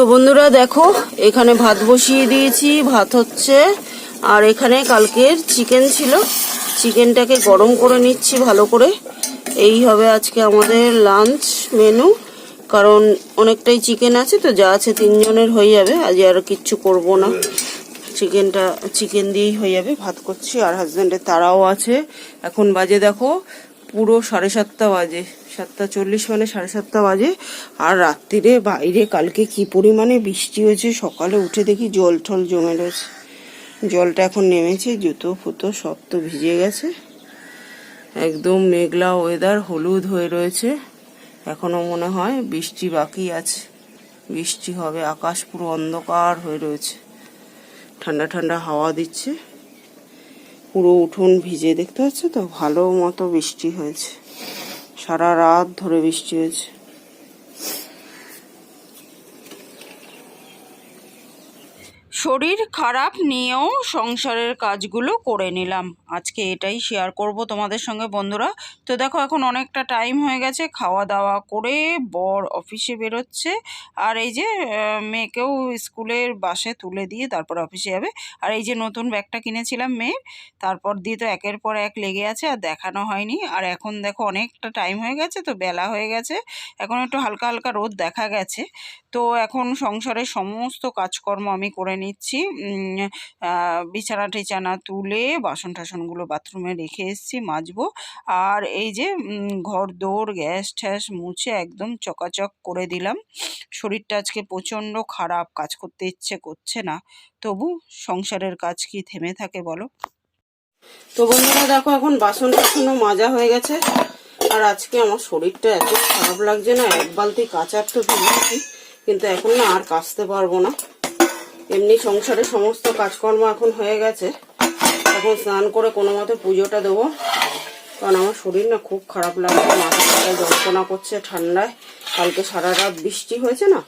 তো বন্ধুরা দেখো, এখানে ভাত বসিয়ে দিয়েছি, ভাত হচ্ছে, আর এখানে কালকের চিকেন ছিল। চিকেনটাকে গরম করে নিচ্ছি ভালো করে। এই হবে আজকে আমাদের লাঞ্চ মেনু কারণ অনেকটাই চিকেন আছে, তো যা আছে তিনজনের হয়ে যাবে। আজ আর কিচ্ছু করব না। চিকেনটা, চিকেন দিয়েই হয়ে যাবে। ভাত করছি, আর হাজব্যান্ডের তারাও আছে। এখন বাজে দেখো, পুরো সাড়ে সাতটা বাজে। সাতটা চল্লিশ মানে সাড়ে সাতটা বাজে। আর রাত্রিরে বাইরে, কালকে কি পরিমাণে বৃষ্টি হয়েছে? সকালে উঠে দেখি জল টল জমে রয়েছে। জলটা এখন নেমেছে, জুতো ফুতো সব তো ভিজে গেছে। একদম মেঘলা ওয়েদার হলুদ হয়ে রয়েছে। এখনও মনে হয় বৃষ্টি বাকি আছে। বৃষ্টি হবে, আকাশ পুরো অন্ধকার হয়ে রয়েছে। ঠান্ডা ঠান্ডা হাওয়া দিচ্ছে। পুরো উঠোন ভিজে, দেখতে পাচ্ছ তো? ভালো মতো বৃষ্টি হয়েছে। সারা রাত ধরে বৃষ্টি হয়েছে। শরীর খারাপ নিয়েও সংসারের কাজগুলো করে নিলাম। আজকে এটাই শেয়ার করব তোমাদের সঙ্গে বন্ধুরা। তো দেখো, এখন অনেকটা টাইম হয়ে গেছে খাওয়া দাওয়া করে বর অফিসে বেরোচ্ছে। আর এই যে মেয়েকেও স্কুলের বাসে তুলে দিয়ে তারপর অফিসে যাবে। আর এই যে, নতুন ব্যাগটা কিনেছিলাম মেয়ের, তারপর দিয়ে তো একের পর এক লেগে আছে, আর দেখানো হয়নি। আর এখন দেখো, অনেকটা টাইম হয়ে গেছে, তো বেলা হয়ে গেছে। এখন একটু হালকা হালকা রোদ দেখা গেছে। তো এখন সংসারের সমস্ত কাজকর্ম আমি করে নিচ্ছি। বিছানা টিছানা তুলে বাসন টাসনগুলো বাথরুমে রেখে এসেছি, মাজবো। আর এই যে ঘর দৌড় গ্যাস ট্যাস মুছে একদম চকাচক করে দিলাম। শরীরটা আজকে প্রচণ্ড খারাপ, কাজ করতে ইচ্ছে করছে না। তবু সংসারের কাজ কি থেমে থাকে বলো? তো বন্ধুরা, দেখো এখন বাসন টাসনও মাজা হয়ে গেছে। আর আজকে আমার শরীরটা এত খারাপ লাগছে না, এক বালতি কাচার তো কিন্তু এখন না আর কাচতে পারব না। এমনি সংসারের সমস্ত কাজকর্ম এখন হয়ে গেছে। এখন স্নান করে কোনো মতে পুজোটা দেবো। কারণ আমার শরীর না খুব খারাপ লাগছে, মাথা ব্যথা যন্ত্রণা করছে ঠান্ডায়। কালকে সারা রাত বৃষ্টি হয়েছে না?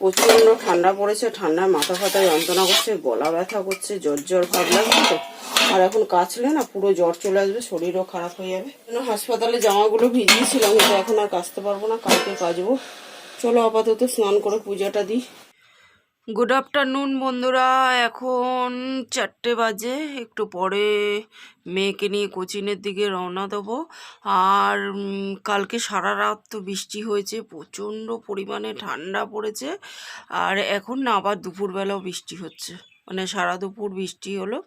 প্রচণ্ড ঠান্ডা পড়েছে, ঠান্ডায় মাথা ফাথা যন্ত্রণা করছে, গলা ব্যথা করছে, জ্বর জ্বর ভাব লাগছে আর এখন কাচলে না পুরো জ্বর চলে আসবে, শরীরও খারাপ হয়ে যাবে। হাসপাতালে জামাগুলো ভিজিয়েছিলাম কিন্তু এখন আর কাচতে পারব না, কালকে কাচবো। চলো আপাতত স্নান করে পূজাটা দিই। গুড আফটারনুন বন্ধুরা। এখন চারটে বাজে। একটু পরে মেয়েকে নিয়ে কোচিনের দিকে রওনা দেবো। আর কালকে সারা রাত তো বৃষ্টি হয়েছে, প্রচণ্ড পরিমাণে ঠান্ডা পড়েছে। আর এখন না, আবার দুপুরবেলাও বৃষ্টি হচ্ছে। মানে সারা দুপুর বৃষ্টি হলো।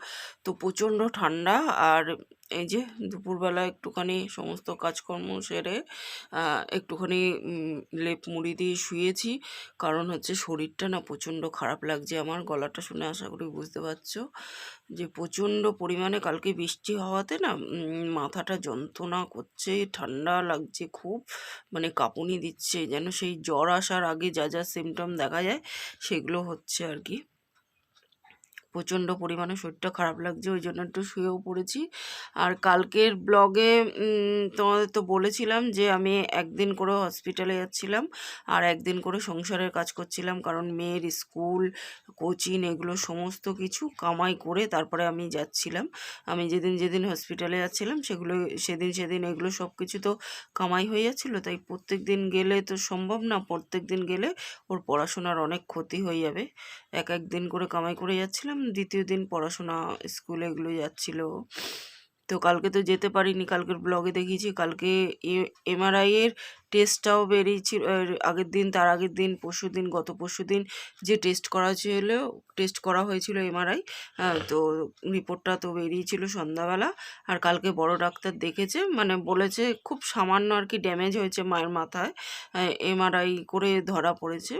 তো প্রচণ্ড ঠান্ডা আর এই যে দুপুরবেলা একটুখানি সমস্ত কাজকর্ম সেরে একটুখানি লেপ মুড়ি দিয়ে শুয়েছি। কারণ হচ্ছে শরীরটা না প্রচণ্ড খারাপ লাগছে আমার, গলাটা শুনে আশা করি বুঝতে পারছ। যে প্রচণ্ড পরিমাণে কালকে বৃষ্টি হওয়াতে না মাথাটা যন্ত্রণা করছে, ঠান্ডা লাগছে খুব মানে কাঁপুনি দিচ্ছে। যেন সেই জ্বর আসার আগে যা যা সিমটম দেখা যায়, সেগুলো হচ্ছে আর কি। প্রচণ্ড পরিমাণে শরীরটা খারাপ লাগছে, ওই জন্য একটু শুয়েও পড়েছি। আর কালকের ব্লগে তোমাদের তো বলেছিলাম যে আমি একদিন করে হসপিটালে যাচ্ছিলাম আর একদিন করে সংসারের কাজ করছিলাম, কারণ মেয়ের স্কুল, কোচিং এগুলো সমস্ত কিছু কামাই করে তারপরে আমি যাচ্ছিলাম। আমি যেদিন যেদিন হসপিটালে যাচ্ছিলাম, সেগুলো, সেদিন সেদিন এগুলো সব কিছু তো কামাই হয়ে যাচ্ছিল, তাই প্রত্যেক দিন গেলে তো সম্ভব না, প্রত্যেক দিন গেলে ওর পড়াশোনার অনেক ক্ষতি হয়ে যাবে। এক এক দিন করে কামাই করে যাচ্ছিলাম দ্বিতীয় দিন পড়াশোনা স্কুলে এগুলো যাচ্ছিল। তো কালকে তো যেতে পারিনি, কালকের ব্লগে দেখিয়েছি, কালকে এমআরআই এর টেস্টটাও বেরিয়েছিল আগের দিন, তার আগের দিন পরশু দিন, গত পরশু দিন যে টেস্ট করা ছিল টেস্ট করা হয়েছিল এমআরআই তো রিপোর্টটা তো বেরিয়েছিল সন্ধ্যাবেলা। আর কালকে বড় ডাক্তার দেখেছে মানে বলেছে খুব সামান্য আর কি ড্যামেজ হয়েছে মায়ের মাথায় এমআরআই করে ধরা পড়েছে।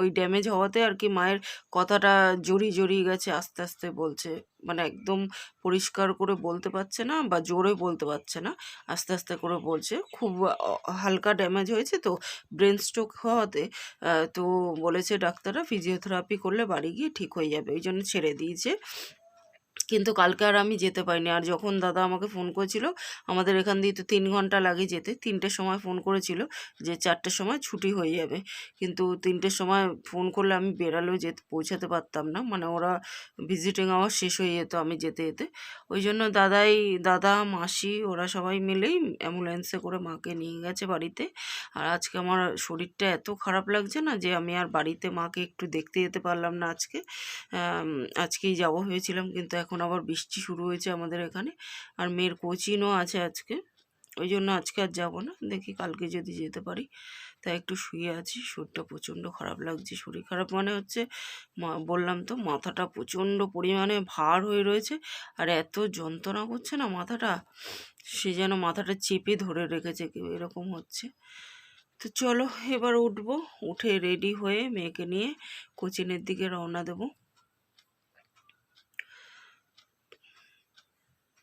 ওই ড্যামেজ হওয়াতে আর কি মায়ের কথাটা জড়িয়ে জড়িয়ে গেছে আস্তে আস্তে বলছে। মানে একদম পরিষ্কার করে বলতে পারছে না বা জোরে বলতে পারছে না, আস্তে আস্তে করে বলছে। খুব হালকা ড্যামেজ হয়েছে, তো ব্রেন স্ট্রোক হওয়াতে তো বলেছে ডাক্তাররা ফিজিওথেরাপি করলে বাড়ি গিয়ে ঠিক হয়ে যাবে। ওই জন্য ছেড়ে দিয়েছে। কিন্তু কালকে আর আমি যেতে পারিনি। আর যখন দাদা আমাকে ফোন করেছিল, আমাদের এখান দিয়ে তো তিন ঘণ্টা লাগে যেতে, তিনটের সময় ফোন করেছিল যে চারটের সময় ছুটি হয়ে যাবে। কিন্তু তিনটের সময় ফোন করলে আমি বেরালেও যেতে পৌঁছাতে পারতাম না। মানে ওরা ভিজিটিং আওয়ার শেষ হয়ে যেত আমি যেতে যেতে। ওই জন্য দাদাই, দাদা, মাসি ওরা সবাই মিলেই অ্যাম্বুলেন্সে করে মাকে নিয়ে গেছে বাড়িতে। আর আজকে আমার শরীরটা এত খারাপ লাগছে না যে আমি আর বাড়িতে মাকে একটু দেখতে যেতে পারলাম না আজকে। আজকেই যাব ভেবেছিলাম কিন্তু এখন আবার বৃষ্টি শুরু হয়েছে আমাদের এখানে। আর মেয়ের কোচিংও আছে আজকে। ওই জন্য আজকে আর যাব না। দেখি কালকে যদি যেতে পারি। তাই একটু শুয়ে আছি। শরীরটা প্রচণ্ড খারাপ লাগছে। শরীর খারাপ মানে হচ্ছে বললাম তো, মাথাটা প্রচণ্ড পরিমাণে ভার হয়ে রয়েছে। আর এত যন্ত্রণা করছে না মাথাটা। সে যেন মাথাটা চেপে ধরে রেখেছে কেউ। এরকম হচ্ছে। তো চলো, এবার উঠবো। উঠে রেডি হয়ে মেয়েকে নিয়ে কোচিনের দিকে রওনা দেবো।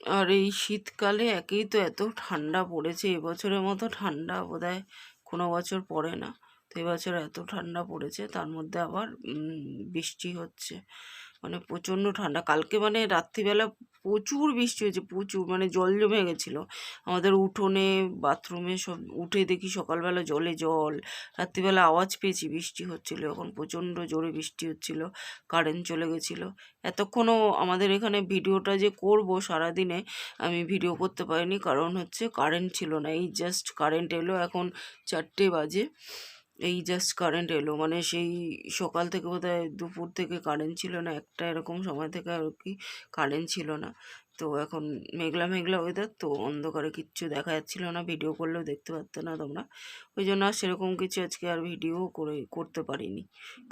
আর এই শীতকালে একেই তো এত ঠান্ডা পড়েছে, এবছরের মতো ঠান্ডা বোধহয় কোনো বছর পড়ে না। তো এবছর এত ঠান্ডা পড়েছে, তার মধ্যে আবার বৃষ্টি হচ্ছে। মানে প্রচণ্ড ঠান্ডা। কালকে মানে রাত্রিবেলা প্রচুর বৃষ্টি হয়েছে, প্রচুর মানে জল জমে গেছিল। আমাদের উঠোনে, বাথরুমে সব উঠে দেখি সকালবেলা জলে জল। রাত্রিবেলা আওয়াজ পেয়েছি বৃষ্টি হচ্ছিল, এখন প্রচণ্ড জোরে বৃষ্টি হচ্ছিল কারেন্ট চলে গেছিল। এতক্ষণও আমাদের এখানে ভিডিওটা যে করব সারাদিনে, আমি ভিডিও করতে পারিনি, কারণ হচ্ছে কারেন্ট ছিল না, এই জাস্ট কারেন্ট এলো, এখন চারটে বাজে। এই জাস্ট কারেন্ট এলো। মানে সেই সকাল থেকে বোধহয় দুপুর থেকে কারেন্ট ছিল না, একটা এরকম সময় থেকে আর কি কারেন্ট ছিল না। তো এখন মেঘলা মেঘলা ওয়েদার তো অন্ধকারে কিচ্ছু দেখা যাচ্ছিল না ভিডিও করলেও দেখতে পারতে না তোমরা। ওই জন্য আর সেরকম কিছু আজকে আর ভিডিও করে, করতে পারিনি।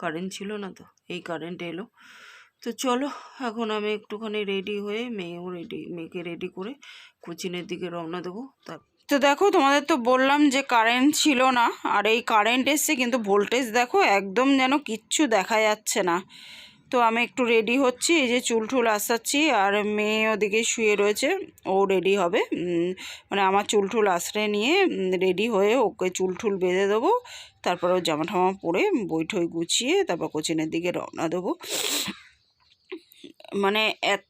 কারেন্ট ছিল না তো, এই কারেন্ট এলো। তো চলো, এখন আমি একটুখানি রেডি হয়ে মেয়েও রেডি মেয়েকে রেডি করে কোচিনের দিকে রওনা দেবো। তার তো দেখো, তোমাদের তো বললাম যে কারেন্ট ছিল না, আর এই কারেন্ট এসছে, কিন্তু ভোল্টেজ দেখো একদম যেন কিচ্ছু দেখা যাচ্ছে না। তো আমি একটু রেডি হচ্ছি, এই যে চুল টুল আসাচ্ছি, আর মেয়ে ওদিকে শুয়ে রয়েছে, ও রেডি হবে। মানে আমার চুল টুল আশ্রয় নিয়ে রেডি হয়ে ওকে চুল টুল বেঁধে দেবো, তারপর ও জামা ঠামা পরে বই ঠই গুছিয়ে, তারপর কোচিনের দিকে রওনা দেবো। মানে এত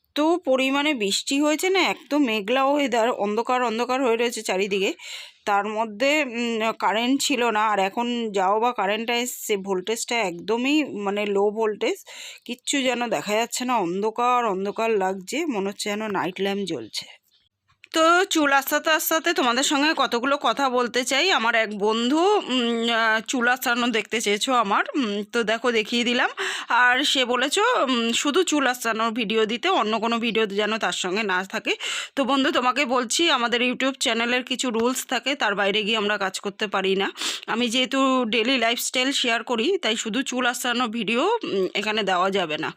পরিমাণে বৃষ্টি হয়েছে না, এত মেঘলা ওয়েদার অন্ধকার অন্ধকার হয়ে রয়েছে চারিদিকে। তার মধ্যে কারেন্ট ছিল না, আর এখন যাও বা কারেন্টটা এসছে ভোল্টেজটা একদমই মানে লো ভোল্টেজ কিচ্ছু যেন দেখা যাচ্ছে না, অন্ধকার অন্ধকার লাগছে, মনে হচ্ছে যেন নাইট ল্যাম্প জ্বলছে। তো চুল আসাতে আসাতে তোমাদের সঙ্গে কতগুলো কথা বলতে চাই। আমার এক বন্ধু চুল আসানো দেখতে চেয়েছো আমার। তো দেখো দেখিয়ে দিলাম। আর সে বলেছ শুধু চুল আসানোর ভিডিও দিতে, অন্য কোনো ভিডিও যেন তার সঙ্গে না থাকে। তো বন্ধু, তোমাকে বলছি, আমাদের ইউটিউব চ্যানেলের কিছু রুলস থাকে, তার বাইরে গিয়ে আমরা কাজ করতে পারি না। আমি যেহেতু ডেলি লাইফস্টাইল শেয়ার করি, তাই শুধু চুল আসানো ভিডিও এখানে দেওয়া যাবে না।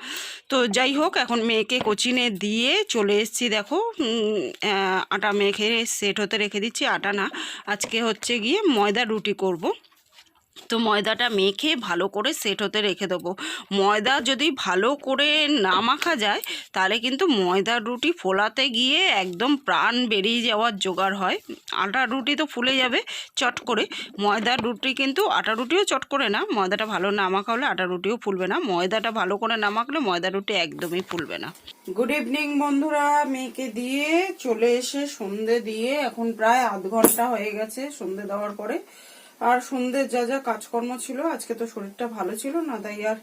তো যাই হোক, এখন মেয়েকে কোচিনে দিয়ে চলে এসেছি, দেখো। আটা মেখে সেট হতে রেখে দিচ্ছি আটা না আজকে হচ্ছে গিয়ে ময়দা রুটি করব। তো ময়দাটা মেখে ভালো করে সেট হতে রেখে দেবো। ময়দা যদি ভালো করে না মাখা যায়, তাহলে কিন্তু ময়দার রুটি ফোলাতে গিয়ে একদম প্রাণ বেরিয়ে যাওয়ার জোগাড় হয়। আটা রুটি তো ফুলে যাবে চট করে। ময়দার রুটি কিন্তু আটা রুটিও চট করে না। ময়দাটা ভালো না মাখা হলে আটা রুটিও ফুলবে না। ময়দাটা ভালো করে না মাখলে ময়দা রুটি একদমই ফুলবে না। গুড ইভিনিং বন্ধুরা মেয়েকে দিয়ে চলে এসে সন্ধে দিয়ে এখন প্রায় আধ ঘণ্টা হয়ে গেছে সন্ধে দেওয়ার পরে। আর সন্ধ্যের যা যা কাজকর্ম ছিল, আজকে তো শরীরটা ভালো ছিল না, তাই আর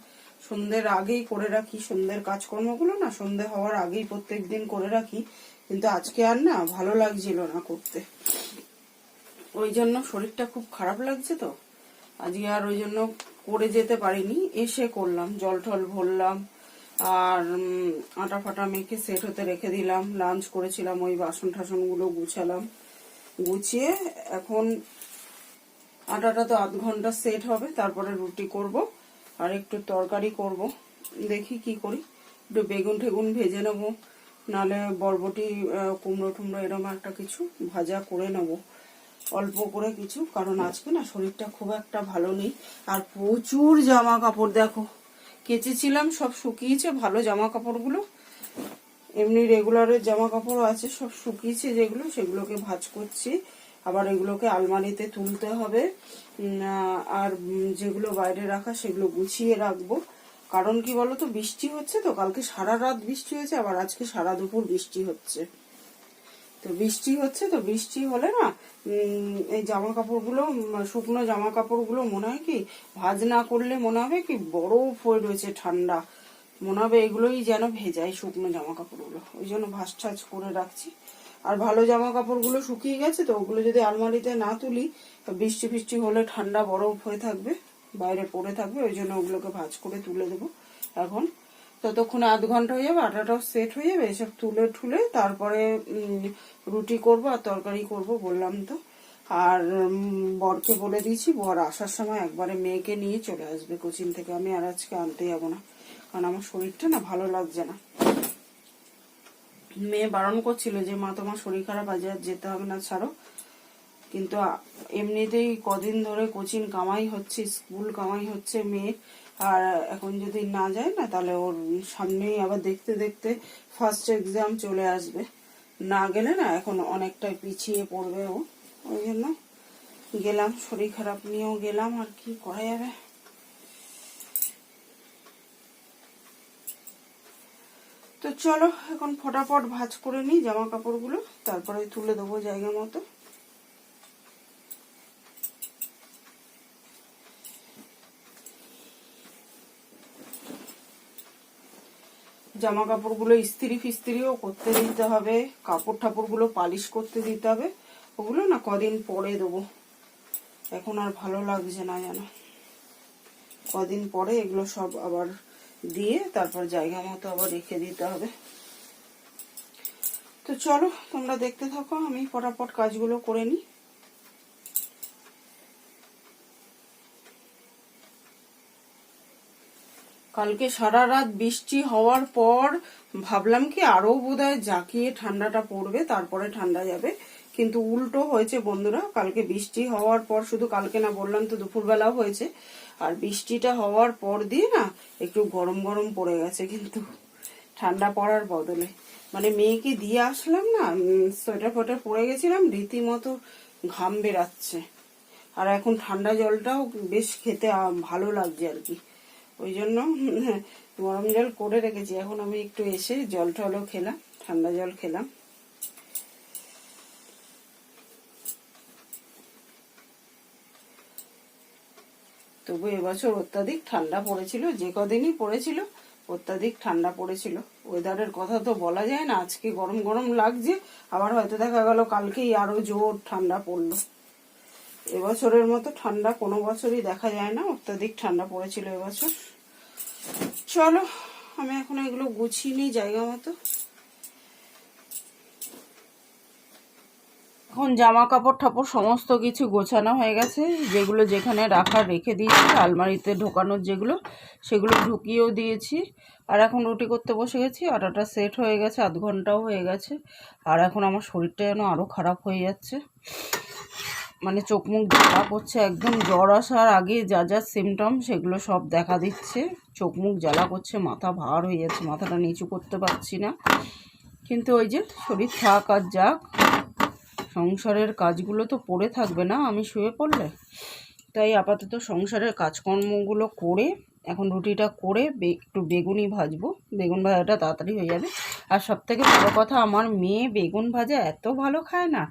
সন্ধ্যের আগেই করে রাখি। সন্ধ্যের কাজকর্মগুলো না সন্ধে হওয়ার আগেই প্রত্যেক দিন করে রাখি, কিন্তু আজকে আর না ভালো লাগছিল না করতে। ওই জন্য শরীরটা খুব খারাপ লাগছে তো। আজকে আর ওই জন্য করে যেতে পারিনি, এসে করলাম, জল টল ভরলাম, আর আটা ফাটা মেখে সেট হতে রেখে দিলাম লাঞ্চ করেছিলাম, ওই বাসন টাসনগুলো গুছালাম। গুছিয়ে এখন আটাটা তো আধ ঘণ্টা সেট হবে, তারপরে রুটি করব আর একটু তরকারি করব। দেখি কি করি। একটু বেগুন ঠেগুন ভেজে নেব, নালে বরবটি কুমড়ো টুমড়ো এরকম একটা কিছু ভাজা করে নেব। অল্প করে কিছু, কারণ আজকে না শরীরটা খুব একটা ভালো নেই। আর প্রচুর জামা কাপড় দেখো, কেচেছিলাম, সব শুকিয়েছে, ভালো জামা কাপড়গুলো এমনি রেগুলারের জামা কাপড় আছে, সব শুকিয়েছে যেগুলো, সেগুলোকে ভাজ করছি। আবার এগুলোকে আলমারিতে তুলতে হবে। আর যেগুলো বাইরে রাখা সেগুলো গুছিয়ে রাখব। কারণ কি বলো তো বৃষ্টি হচ্ছে তো, কালকে সারা রাত বৃষ্টি হয়েছে, আবার আজকে সারা দুপুর বৃষ্টি হচ্ছে। তো বৃষ্টি হচ্ছে তো, বৃষ্টি হলে না এই জামা কাপড়গুলো শুকনো জামা কাপড়গুলো মনে হয় কি ভাজ না করলে মনে হবে কি, বরফ হয়ে রয়েছে ঠান্ডা। মনে হবে এগুলোই যেন ভেজায় শুকনো জামা কাপড়গুলো ওই জন্য ভাজ টাজ করে রাখছি। আর ভালো জামা কাপড়গুলো শুকিয়ে গেছে, তো ওগুলো যদি আলমারিতে না তুলি, বৃষ্টি ফিষ্টি হলে ঠান্ডা বরফ হয়ে থাকবে, বাইরে পড়ে থাকবে, ওই জন্য ওগুলোকে ভাজ করে তুলে দেবো এখন। ততক্ষণে আধ ঘণ্টা হয়ে যাবে, আটাটাও সেট হয়ে যাবে, এসব তুলে ঠুলে তারপরে রুটি করব আর তরকারি করব বললাম তো। আর বরকে বলে দিয়েছি, বর আসার সময় একবারে মেয়েকে নিয়ে চলে আসবে কোচিং থেকে, আমি আর আজকে আনতে যাব না। কারণ আমার শরীরটা না ভালো লাগছে না। মেয়ে বারণ করছিল যে, মা, তোমার শরীর খারাপ, আজ আর যেতে হবে না, ছাড়ো। কিন্তু এমনিতেই কদিন ধরে কোচিং কামাই হচ্ছে, স্কুল কামাই হচ্ছে মেয়ে। আর এখন যদি না যায় না, তাহলে ওর সামনেই আবার দেখতে দেখতে ফার্স্ট এক্সাম চলে আসবে। না গেলে না, এখন অনেকটাই পিছিয়ে পড়বে ও। ওই জন্য গেলাম, শরীর খারাপ নিয়েও গেলাম, আর কি করা যাবে? তো চলো, এখন ফটাফট ভাজ করে নিই জামা কাপড়গুলো তারপরে তুলে দেবো জায়গা মতো। জামা কাপড়গুলো ইস্ত্রি ফিস্ত্রিও করতে দিতে হবে কাপড় ঠাপড়গুলো পালিশ করতে দিতে হবে, ওগুলো না কদিন পরে দেবো। এখন আর ভালো লাগছে না যেন। কদিন পরে এগুলো সব আবার দিয়ে তারপর জায়গা মতো আবার রেখে দিতে হবে। তো চলো, তোমরা দেখতে থাকো, আমি ফটাফট কাজগুলো করে নিই। কালকে সারা রাত বৃষ্টি হওয়ার পর ভাবলাম কি আরও বোধহয় জাকিয়ে ঠান্ডাটা পড়বে, তারপরে ঠান্ডা যাবে। কিন্তু উল্টো হয়েছে বন্ধুরা, কালকে বৃষ্টি হওয়ার পর, শুধু কালকে না, বললাম তো দুপুরবেলাও হয়েছে। আর বৃষ্টিটা হওয়ার পর দিয়ে না একটু গরম গরম পড়ে গেছে কিন্তু ঠান্ডা পড়ার বদলে। মানে মেয়েকে দিয়ে আসলাম না সোয়েটার ফোয়েটার পরে গেছিলাম, রীতিমতো ঘাম বেরাচ্ছে। আর এখন ঠান্ডা জলটাও বেশ খেতে ভালো লাগছে আর কি। ওই জন্য গরম জল করে রেখেছি। এখন আমি একটু এসে জল টলও খেলাম, ঠান্ডা জল খেলাম। তবু এবছর অত্যাধিক ঠান্ডা পড়েছিল, যে কদিনই পড়েছিল, অত্যাধিক ঠান্ডা পড়েছিল। ওয়েদারের কথা তো বলা যায় না, আজকে গরম গরম লাগছে, আবার হয়তো দেখা গেল কালকেই আরও জোর ঠান্ডা পড়ল। এবছরের মতো ঠান্ডা কোনো বছরই দেখা যায় না, অত্যাধিক ঠান্ডা পড়েছিল এবছর। চলো, আমি এখন এগুলো গুছিয়ে নিই জায়গা মতো। এখন জামা কাপড় ঠাপড় সমস্ত কিছু গোছানো হয়ে গেছে। যেগুলো যেখানে রাখার রেখে দিয়েছি, আলমারিতে ঢোকানোর যেগুলো, সেগুলো ঢুকিয়েও দিয়েছি। আর এখন রুটি করতে বসে গেছি, আটাটা সেট হয়ে গেছে, আধ ঘন্টাও হয়ে গেছে। আর এখন আমার শরীরটা যেন আরও খারাপ হয়ে যাচ্ছে। মানে চোখ মুখ জ্বালা করছে একদম, জ্বর আসার আগে যা যা সিমটম সেগুলো সব দেখা দিচ্ছে। চোখ মুখ জ্বালা করছে, মাথা ভার হয়ে যাচ্ছে, মাথাটা নিচু করতে পারছি না। কিন্তু ওই যে শরীর থাক আর যাক সংসারের কাজগুলো তো পড়ে থাকবে না, আমি শুয়ে পড়লে? তাই আপাতত সংসারের কাজকর্মগুলো করে, এখন রুটিটা করে একটু বেগুনি ভাজবো। বেগুন ভাজাটা তাড়াতাড়ি হয়ে যাবে। আর সব থেকে বড়ো কথা, আমার মেয়ে বেগুন ভাজা এত ভালো খায় না।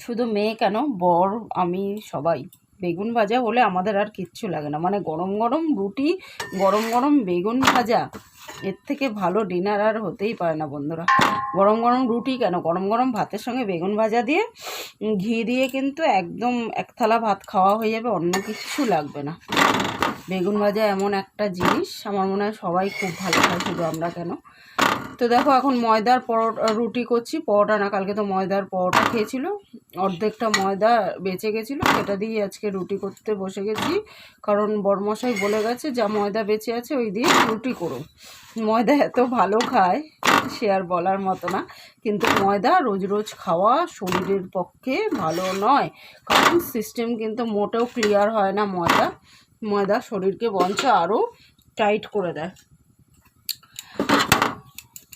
শুধু মেয়ে কেন, বর, আমি, সবাই। বেগুন ভাজা হলে আমাদের আর কিচ্ছু লাগে না। মানে গরম গরম রুটি, গরম গরম বেগুন ভাজা। এর থেকে ভালো ডিনার আর হতেই পারে না বন্ধুরা। গরম গরম রুটি কেন? গরম গরম ভাতের সঙ্গে বেগুন ভাজা দিয়ে ঘি দিয়ে কিন্তু একদম এক থালা ভাত খাওয়া হয়ে যাবে, অন্য কিছু লাগবে না। বেগুন ভাজা এমন একটা জিনিস, আমার মনে হয় সবাই খুব ভালো খায় শুধু আমরা কেন। তো দেখো এখন ময়দার পরোটা রুটি করছি, পরোটা না, কালকে তো ময়দার পরোটা খেয়েছিল। অর্ধেকটা ময়দা বেঁচে গেছিল, সেটা দিয়ে আজকে রুটি করতে বসে গেছি। কারণ বড়মশাই বলে গেছে, যা ময়দা বেঁচে আছে, ওই দিয়ে রুটি করো। ময়দা এত ভালো খায়, সে আর বলার মতো না। কিন্তু ময়দা রোজ রোজ খাওয়া শরীরের পক্ষে ভালো নয়, কারণ সিস্টেম কিন্তু মোটেও ক্লিয়ার হয় না ময়দা। ময়দা শরীরকে বঞ্চ আরও টাইট করে দেয়।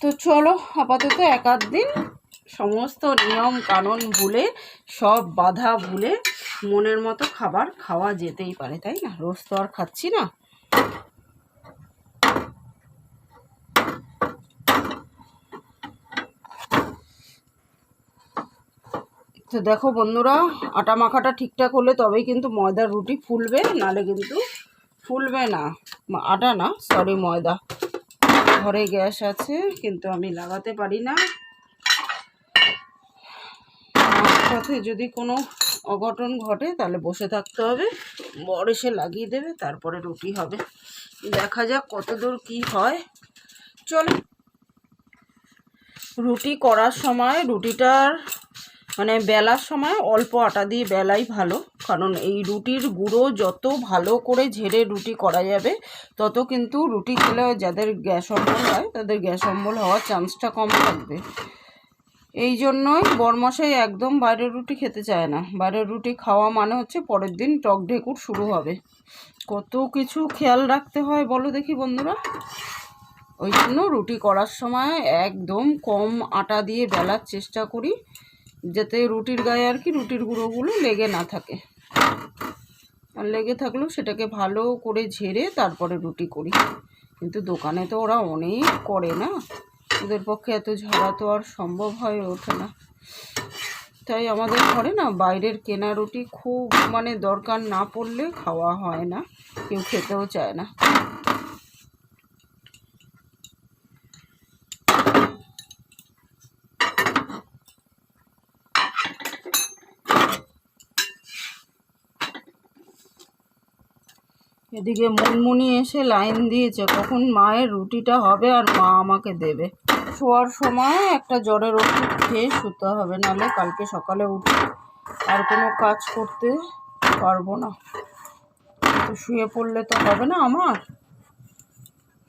তো চলো আপাতত এক আধ দিন সমস্ত নিয়ম কানুন ভুলে, সব বাধা ভুলে মনের মতো খাবার খাওয়া যেতেই পারে, তাই না? রোজ তো আর খাচ্ছি না। তো দেখো বন্ধুরা, আটা মাখাটা ঠিকঠাক হলে তবেই কিন্তু ময়দার রুটি ফুলবে, নালে কিন্তু ফুলবে না। আটা না সরি ময়দা। ঘরে গ্যাস আছে, কিন্তু আমি লাগাতে পারি না। সাথে যদি কোনো অঘটন ঘটে, তাহলে বসে থাকতে হবে। বর এসে লাগিয়ে দেবে, তারপরে রুটি হবে। দেখা যাক কতদূর কি হয়। চলো। রুটি করার সময় রুটিটার মানে বেলার সময় অল্প আটা দিয়ে বেলাই ভালো, কারণ এই রুটির গুঁড়ো যত ভালো করে ঝেড়ে রুটি করা যাবে, তত কিন্তু রুটি খেলে যাদের গ্যাস অম্বল হয়, তাদের গ্যাস অম্বল হওয়ার চান্সটা কম থাকবে। এই জন্যই বরমশাই একদম বাইরের রুটি খেতে চায় না। বাইরের রুটি খাওয়া মানে হচ্ছে পরের দিন টক ঢেকুর শুরু হবে। কত কিছু খেয়াল রাখতে হয় বলো দেখি বন্ধুরা। ওই জন্য রুটি করার সময় একদম কম আটা দিয়ে বেলার চেষ্টা করি। যাতে রুটির গায়ে আর কি রুটির গুঁড়োগুলো লেগে না থাকে। আর লেগে থাকলেও সেটাকে ভালো করে ঝেড়ে তারপরে রুটি করি। কিন্তু দোকানে তো ওরা অনেক করে না? ওদের পক্ষে এত ঝাড়া তো আর সম্ভব হয়ে ওঠে না। তাই আমাদের ঘরে না বাইরের কেনা রুটি খুব মানে দরকার না পড়লে খাওয়া হয় না। কেউ খেতেও চায় না। এদিকে মুনমুনি এসে লাইন দিয়েছে, কখন মায়ের রুটিটা হবে আর মা আমাকে দেবে? শোয়ার সময় একটা জ্বরের ওষুধ খেয়ে শুতে হবে, নাহলে কালকে সকালে উঠে আর কোনো কাজ করতে পারব না। তো শুয়ে পড়লে তো হবে না আমার।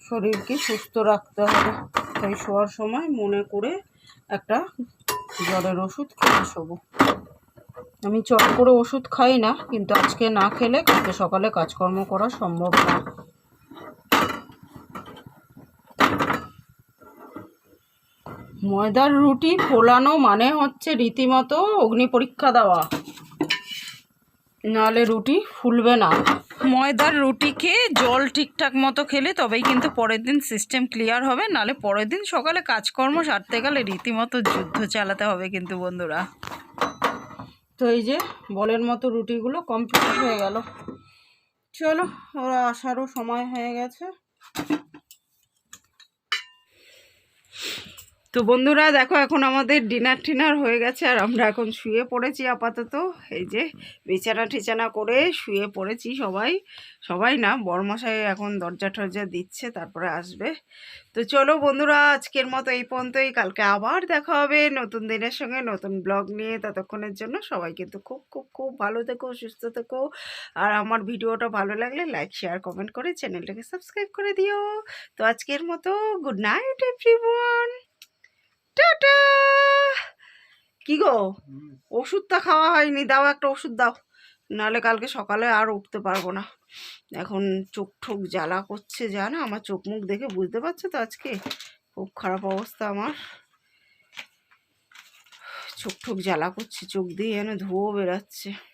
শরীরকে সুস্থ রাখতে হবে। তাই শোয়ার সময় মনে করে একটা জ্বরের ওষুধ খেয়ে শোবো। আমি চট করে ওষুধ খাই না, কিন্তু আজকে না খেলে কালকে সকালে কাজকর্ম করা সম্ভব না। ময়দার রুটি ফোলানো মানে হচ্ছে রীতিমতো অগ্নি পরীক্ষা দেওয়া। নাহলে রুটি ফুলবে না। ময়দার রুটি খেয়ে জল ঠিকঠাক মতো খেলে তবেই কিন্তু পরের দিন সিস্টেম ক্লিয়ার হবে নাহলে পরের দিন সকালে কাজকর্ম সারতে গেলে রীতিমতো যুদ্ধ চালাতে হবে কিন্তু বন্ধুরা। তো এই যে বলের মতো রুটিগুলো কমপ্লিট হয়ে গেল। চলো, ওরা আসারও সময় হয়ে গেছে। তো বন্ধুরা, দেখো এখন আমাদের ডিনার টিনার হয়ে গেছে আর আমরা এখন শুয়ে পড়েছি আপাতত। এই যে বিছানা টিছানা করে শুয়ে পড়েছি সবাই। সবাই না, বরমশাই এখন দরজা টরজা দিচ্ছে, তারপরে আসবে। তো চলো বন্ধুরা, আজকের মতো এই পর্যন্তই। কালকে আবার দেখা হবে নতুন দিনের সঙ্গে, নতুন ব্লগ নিয়ে ততক্ষণের জন্য। সবাই কিন্তু খুব খুব খুব ভালো থেকো, সুস্থ থেকো। আর আমার ভিডিওটা ভালো লাগলে লাইক শেয়ার কমেন্ট করে চ্যানেলটাকে সাবস্ক্রাইব করে দিও। তো আজকের মতো গুড নাইট এভরিওয়ান কি গো? ওষুধটা খাওয়া হয়নি, দাও একটা ওষুধ দাও। নাহলে কালকে সকালে আর উঠতে পারব না। এখন চোখ ঠোক জ্বালা করছে, জানা? আমার চোখ মুখ দেখে বুঝতে পারছ তো আজকে? খুব খারাপ অবস্থা আমার। চোখ ঠোক জ্বালা করছে, চোখ দিয়ে যেন ধুয়ো বেরাচ্ছে।